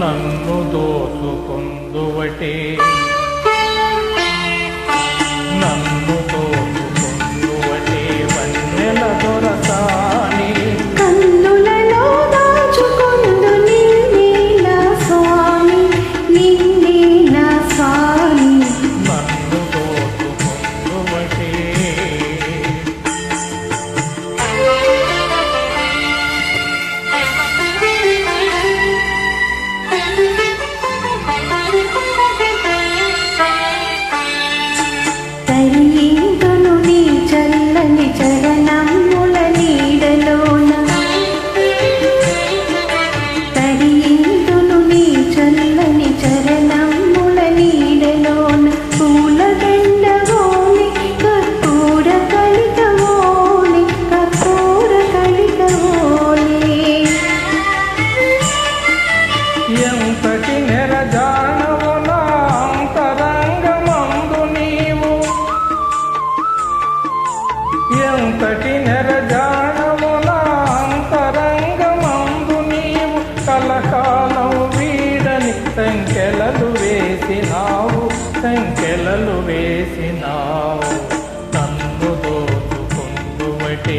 నన్ను దోసుకుందువటే సంఖ్యలలు వేసినావు. నన్ను దోచుకుందువటే